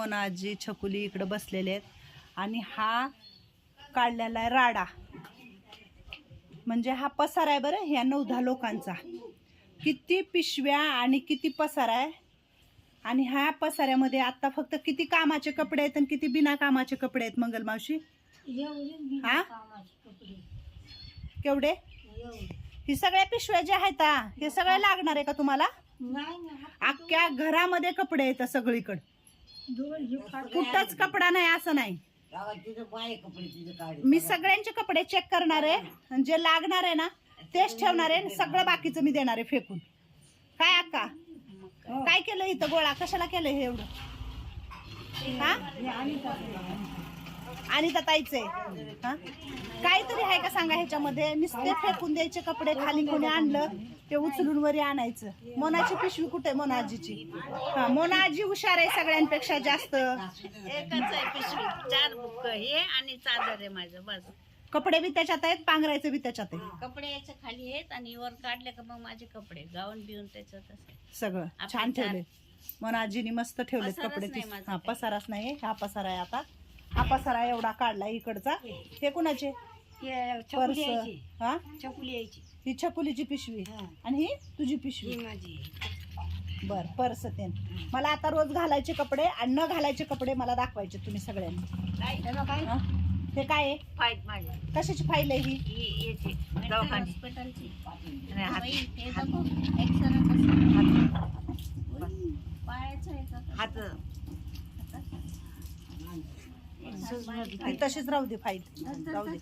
मोनाजी छकुली इकडं बसलेले आहेत. आणि हा काढलेला आहे राडा. म्हणजे हा पसारा आहे बरं ह्या दहा लोकांचा. किती पिशव्या आणि किती पसारा आहे. आणि ह्या पसाऱ्यामध्ये आता फक्त किती कामाचे कपडे आहेत आणि किती बिना कामाचे कपडे आहेत मंगल मावशी? हा? केवढे? ही सगळ्या पिशव्या ज्या आहेत हा, हे सगळे लागणार आहे का तुम्हाला? अख्ख्या घरामध्ये कपडे आहेत सगळीकडे. कुठंच कपडा नाही असं नाही. मी सगळ्यांचे कपडे चेक करणार आहे. आणि जे लागणार आहे ना तेच ठेवणार आहे आणि सगळं बाकीचं मी देणार आहे फेकून. काय अक्का? काय केलं इथं गोळा? कशाला केलं हे एवढं? हा? आणि ताईच. हा? काहीतरी आहे का सांगा ह्याच्यामध्ये? नुसते फेकून द्यायचे कपडे खाली कोणी आणलं ते उचलून वरी आणायचं. मोनाची पिशवी कुठे मोनाजीची हा मोनाजी हुशार आहे सगळ्यांपेक्षा जास्त. एकच आहे पिशवी चार बुक हे आणि चादर आहे माझं बस. कपडे बी त्याच्यात आहेत पांघरायचं बी त्याच्यात आहे कपडे याच्या खाली आहेत आणि वर काढले का मग माझे कपडे गाऊन बिऊन त्याच्यात सगळं आपले छान चार- ठेवले मोनाजीनी मस्त ठेवलेत पसाराच कपडे नाही माझा हा काही. पसाराच नाही हा पसारा आहे आता. हा पसारा एवढा काढलाय इकडचा. हे. कुणाचे? पर्स. हा? चकुली यायची. ही छकुलीची पिशवी. आणि ही तुझी पिशवी. माझी. बर पर्स ते मला आता रोज घालायचे कपडे आणि न घालायचे कपडे मला दाखवायचे तुम्ही सगळ्यांनी. हा? हे? काय आहे? माझी. कशाची फाईल आहे ही? ही. हॉस्पिटलची. आणि हात- हात- तशीच राहू दे फाईल. राहू दे.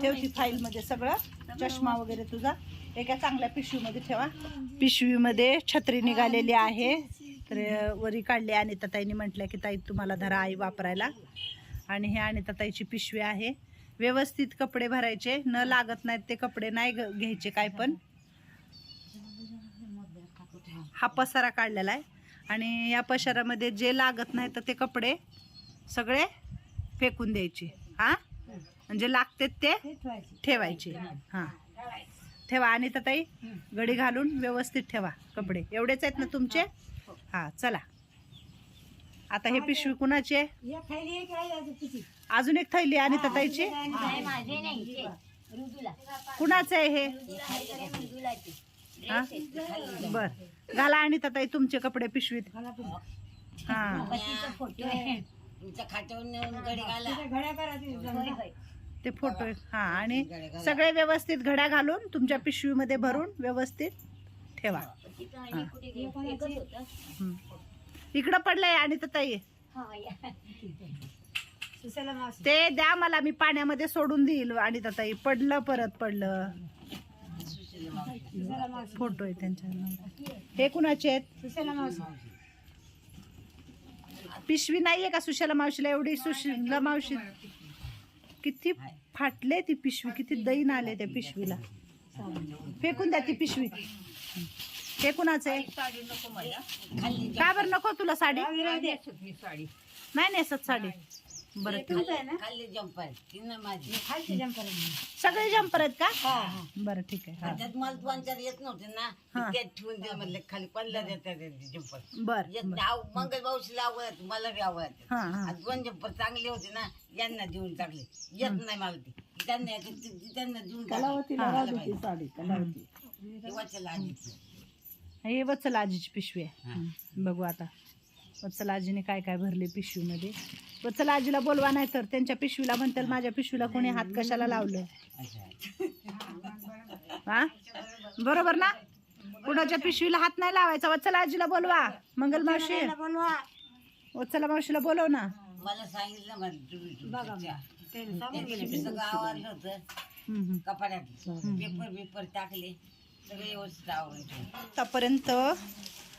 ठेव ती फाईलमध्ये सगळं. चष्मा वगैरे तुझा. एका चांगल्या पिशवीमध्ये ठेवा. पिशवीमध्ये छत्री निघालेली आहे. तर वरी काढली आणि ताईने म्हटलं की ताई तुम्हाला धरा आई वापरायला. आणि हे आणि ताईची पिशवी आहे. व्यवस्थित कपडे भरायचे. न लागत नाहीत ते कपडे. नाही घ्यायचे काय पण. हा पसारा काढलेला आहे. आणि या पसारामध्ये जे लागत नाही तर ते कपडे सगळे फेकून द्यायचे. हा? म्हणजे लागते ते ठेवायचे. हा. ठेवा. आणि ताई गडी घालून व्यवस्थित ठेवा कपडे. एवढेच आहेत ना तुमचे? हा चला. आता हे पिशवी कुणाची आहे? अजून एक थैली आणि ताईची? कुणाचं आहे हे? हा बर. घाला आणि ताई तुमचे कपडे पिशवीत. हा. तुमच्या खात्यावर नेऊन गडी घाला. ते फोटो हा आणि सगळे व्यवस्थित घड्या घालून तुमच्या पिशवीमध्ये भरून व्यवस्थित ठेवा. हं. इकडं पडलंय आणि ताई. ते द्या मला मी पाण्यामध्ये सोडून देईल. आणि ताई पडलं परत पडलं. फोटो आहे त्यांच्या हे कुणाचे आहेत? पिशवी नाहीये का सुशाला मावशीला? एवढी सुशीला मावशी किती फाटले ती पिशवी किती दैन आले त्या पिशवीला. फेकून द्या ती पिशवी. हे कुणाचं आहे? का बरं नको तुला साडी? नाही नेसत साडी. बरं ठीक. तिनं माझी. सगळे जम्पर आहेत का? बरं ठीक आहे. हा. त्यात मला दोन चार येत नव्हते ना. हा. त्यात ठेवून दे म्हणलं खाली पडला देतात जंपर बर येत बर. नाही. आव- मंगल भाऊशीला आवडत मला बी आवडत हा हा. आणि दोन जंपर चांगले होते ना यांना देऊन टाकले. येत नाही मला ती. त्यांना येते, ती- ती त्यांना देऊन टाकले. मला माहिती. ती वाचायला आली ती. हे वत्सल आजीची पिशवी आहे. बघू आता. वत्सल आजीने काय काय भरले पिशवीमध्ये. वत्सल आजीला बोलवा नाही तर त्यांच्या पिशवीला म्हणतील माझ्या पिशवीला कोणी हात कशाला लावलं? हा? बरोबर ना? कुणाच्या पिशवीला हात नाही लावायचा? वत्सल आजीला बोलवा. मंगल मावशी. वत्सला मावशीला बोलव ना. मला सांगितलं हं, हं. कपाड्यात पेपर पेपर टाकले. सगळे व्यवस्थित आतापर्यंत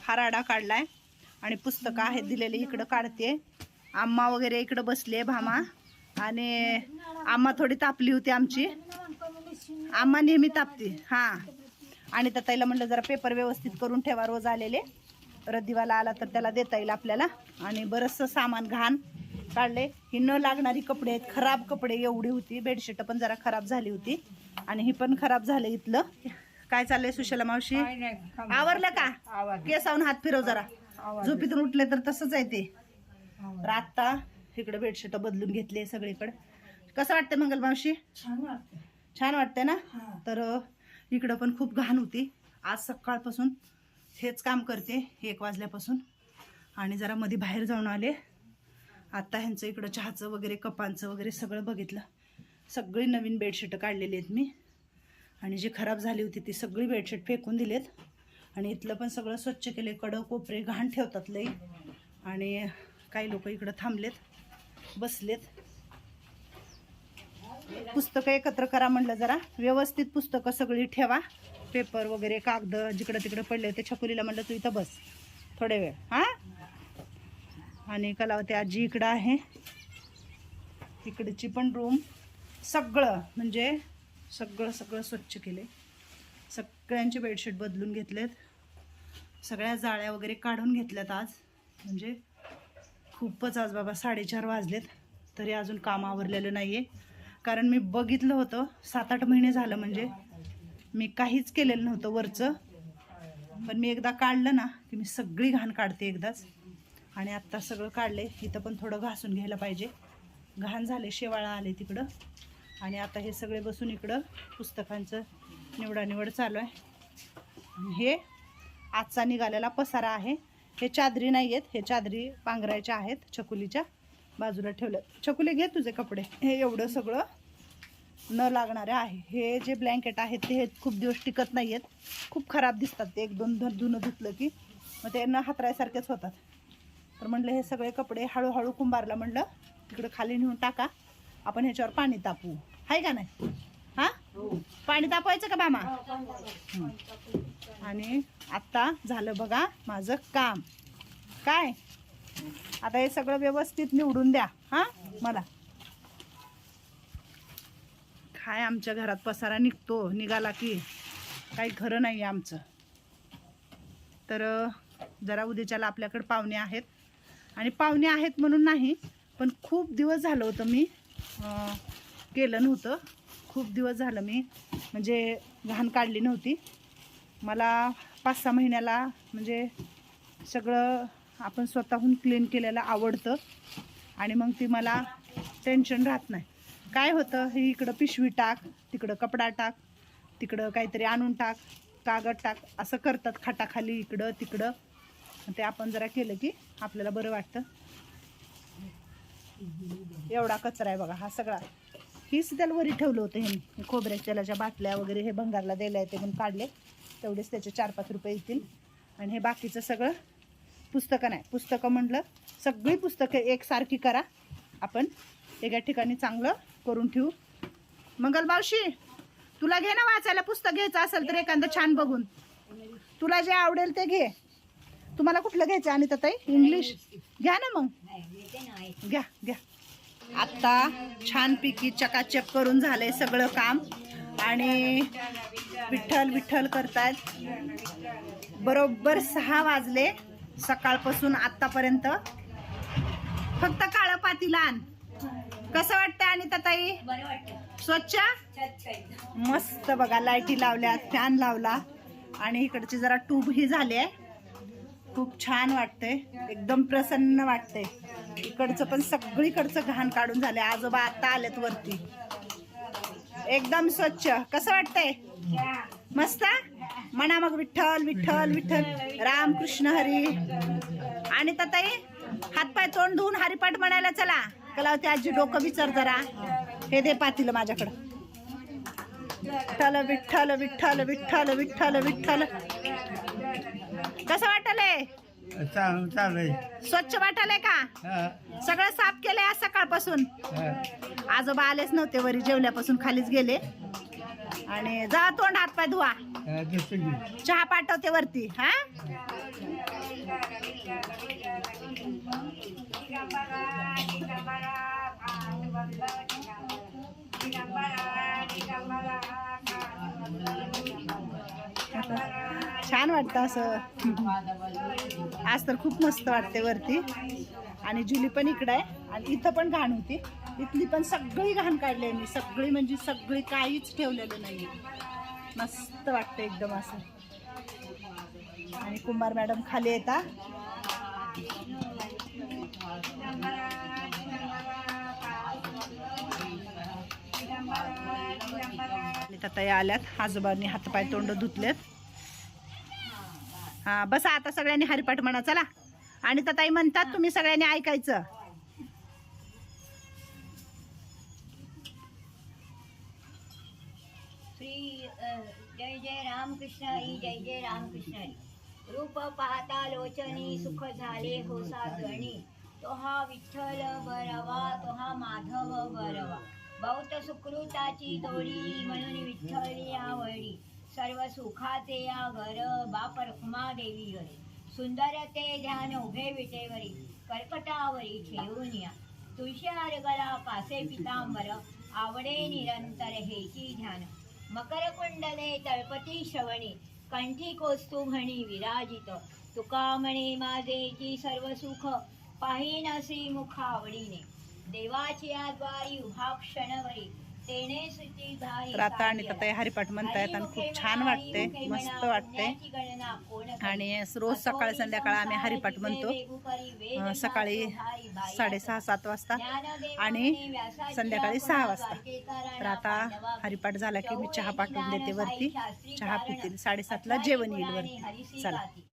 हा राडा काढलाय. आणि पुस्तकं आहेत दिलेली इकडं काढते. आम्मा वगैरे इकडं बसले भामा. आणि आम्मा थोडी तापली होती आमची. आम्मा नेहमी तापते हां. आणि त्या ताईला म्हणलं जरा पेपर व्यवस्थित करून ठेवा रोज आलेले. रद्दीवाला आला तर त्याला देता येईल आपल्याला. आणि बरंचसं सामान घाण काढले. ही न लागणारी कपडे आहेत खराब कपडे एवढी होती. बेडशीट पण जरा खराब झाली होती. आणि ही पण खराब झालं इथलं. काय चाललंय सुशला मावशी? आवरलं का? केसावून हात फिरव जरा. झोपीतून उठले तर तसंच आहे ते. तर आत्ता इकडे बेडशीट बदलून घेतली सगळीकडे. कसं वाटतं मंगल मावशी? छान वाटतं छान वाटते ना. तर इकडं पण खूप घाण होती. आज सकाळपासून हेच काम करते एक वाजल्यापासून. आणि जरा मध्ये बाहेर जाऊन आले. आत्ता ह्यांचं इकडं चहाचं वगैरे कपांचं वगैरे सगळं बघितलं. सगळी नवीन बेडशीटं काढलेली आहेत मी. आणि जी खराब झाली होती ती सगळी बेडशीट फेकून दिलेत. आणि इथलं पण सगळं स्वच्छ केले कडं कोपरे घाण ठेवतात लई. आणि काही लोक इकडं थांबलेत बसलेत. पुस्तकं एकत्र करा म्हणलं जरा. व्यवस्थित पुस्तकं सगळी ठेवा. पेपर वगैरे कागद जिकडं तिकडं पडले ते छकुलीला म्हणलं तू इथं बस. थोडे वेळ. हां? आणि कलावती आजी इकडं आहे. इकडची पण रूम सगळं म्हणजे सगळं सगळं स्वच्छ केले सगळ्यांचे बेडशीट बदलून घेतलेत. सगळ्या जाळ्या वगैरे काढून घेतल्यात आज. म्हणजे खूपच आज बाबा साडेचार वाजलेत तरी अजून काम आवरलेलं नाही आहे कारण मी बघितलं होतं सात आठ महिने झालं म्हणजे मी काहीच केलेलं नव्हतं वरचं. पण मी एकदा काढलं ना की मी सगळी घाण काढते एकदाच. आणि आत्ता सगळं काढले इथं पण थोडं घासून घ्यायला पाहिजे. घाण झाले शेवाळा आले तिकडं. आणि आता हे सगळे बसून इकडं पुस्तकांचं निवडानिवड चालू आहे. हे आजचा निघालेला पसारा आहे. हे चादरी नाही आहेत हे चादरी पांघरायच्या आहेत छकुलीच्या. बाजूला ठेवलं छकुली घे तुझे कपडे. हे एवढं सगळं न लागणारे आहे. हे जे ब्लँकेट आहेत ते हे खूप दिवस टिकत नाही आहेत खूप खराब दिसतात ते. एक दोन धर धुणं धुतलं की मग ते न हातरायसारखेच होतात. तर म्हणलं हे सगळे कपडे हळूहळू कुंभारला म्हणलं तिकडं खाली नेऊन टाका. आपण ह्याच्यावर पाणी तापवू. आहे का नाही? पाणी तापवायचं का मामा? आणि आत्ता झालं बघा माझं काम. काय? आता हे सगळं व्यवस्थित निवडून द्या हां? मला. काय आमच्या घरात पसारा निघतो निघाला की. काही खरं नाही आहे आमचं. तर जरा उद्याच्याला आपल्याकडे पाहुणे आहेत. आणि पाहुणे आहेत म्हणून नाही पण खूप दिवस झालं होतं मी केलं नव्हतं. खूप दिवस झालं मी म्हणजे घाण काढली नव्हती. मला पाच सहा महिन्याला म्हणजे सगळं आपण स्वतःहून क्लीन केलेलं आवडतं आणि मग ती मला टेन्शन राहत नाही. काय होतं हे इकडं पिशवी टाक तिकडं कपडा टाक तिकडं काहीतरी आणून टाक कागद टाक असं करतात खाटाखाली इकडं तिकडं. ते आपण जरा केलं की आपल्याला बरं वाटतं. एवढा कचरा आहे बघा हा सगळा. हीच त्याला वरी ठेवलं होतं हे खोबऱ्याच्या तेलाच्या बाटल्या वगैरे हे भंगारला द्यायला येते म्हणून काढले. तेवढेच त्याचे चार पाच रुपये येतील. आणि हे बाकीचं सगळं पुस्तकं नाही. पुस्तकं म्हटलं सगळी पुस्तकं एकसारखी करा. आपण एका ठिकाणी चांगलं करून ठेवू. मंगल मावशी तुला घे ना वाचायला पुस्तक घ्यायचं असेल तर एखादं छान बघून. तुला जे आवडेल ते घे. तुम्हाला कुठलं घ्यायचं आणि ताई इंग्लिश घ्या ना मग. घ्या घ्या. आत्ता छानपैकी चकाचक करून झालंय सगळं काम. आणि विठ्ठल विठ्ठल करतायत. बरोबर सहा वाजले सकाळपासून आत्तापर्यंत. फक्त काळं पातीला आण. कसं वाटतं आणि ताई? स्वच्छ? मस्त बघा लाईटी लावल्यात फॅन लावला. आणि इकडची जरा ट्यूब ही झाली आहे. खूप छान वाटतंय. एकदम प्रसन्न वाटतंय. इकडचं पण सगळीकडचं घाण काढून झाले आजोबा आता आलेत वरती. एकदम स्वच्छ. कसं वाटतंय? मस्त? म्हणा मग विठ्ठल विठ्ठल विठ्ठल. राम कृष्ण हरी. आणि ताई हातपाय तोंड धुवून हरिपाठ म्हणायला चला. कलावती आजी डोकं विचार जरा. हे दे पातील माझ्याकडं. विठ्ठल विठ्ठल विठ्ठल विठ्ठल विठ्ठल विठ्ठल. कसं वाटलंय? चालू स्वच्छ वाटायलंय का? सगळं साफ केलंय आज सकाळपासून? आजोबा आलेच नव्हते वरी जेवल्यापासून खालीच गेले. आणि जा तोंड हात पाय धुवा. चहा पाठवते वरती हा? छान वाटतं असं. आज तर खूप मस्त वाटते वरती. आणि जुली पण इकडं आहे. आणि इथं पण घाण होती. इथली पण सगळी घाण काढली मी. सगळी म्हणजे सगळी काहीच ठेवलेलं नाही मस्त वाटतं एकदम असं. आणि कुंभार मॅडम खाली येता. आणि आल्यात. आजोबांनी हातपाय तोंड धुतलेत. हा बसा आता सगळ्यांनी हरिपाठ म्हणा चला. आणि ताई म्हणतात तुम्ही सगळ्यांनी ऐकायचं. श्री जय जय रामकृष्ण हरी जय जय रामकृष्ण हरी. रूप पाहता लोचनी सुख झाले हो साधणी तो हा विठ्ठल बरवा तो हा माधव बरवा बहुत सुकृताची तोडी म्हणून विठ्ठली आवडी सर्व सुखाचे या घर बाप रखमा देवी घरे सुंदर ते ध्यान उभे विटेवरी कर्कटावरी ठेवून या. तुळशी गला पासे पितांबर आवडे निरंतर हेची ध्यान. मकर कुंडले तळपती श्रवणी कंठी कोस्तु म्हणी विराजित. तुका म्हणे माझेची सर्व सुख पाहिनसी मुख आवडीने देवाची आद्वारी उभा क्षणवरी तर आता आणि ताई हरिपाठ म्हणतायत आणि खूप छान वाटते मस्त वाटते. आणि रोज सकाळी संध्याकाळ आम्ही हरिपाठ म्हणतो. सकाळी साडेसहा सात वाजता आणि संध्याकाळी सहा वाजता. तर आता हरिपाठ झाला की मी चहा पाठवून देते वरती. चहा पितील साडेसातला जेवण येईल वरती. चला.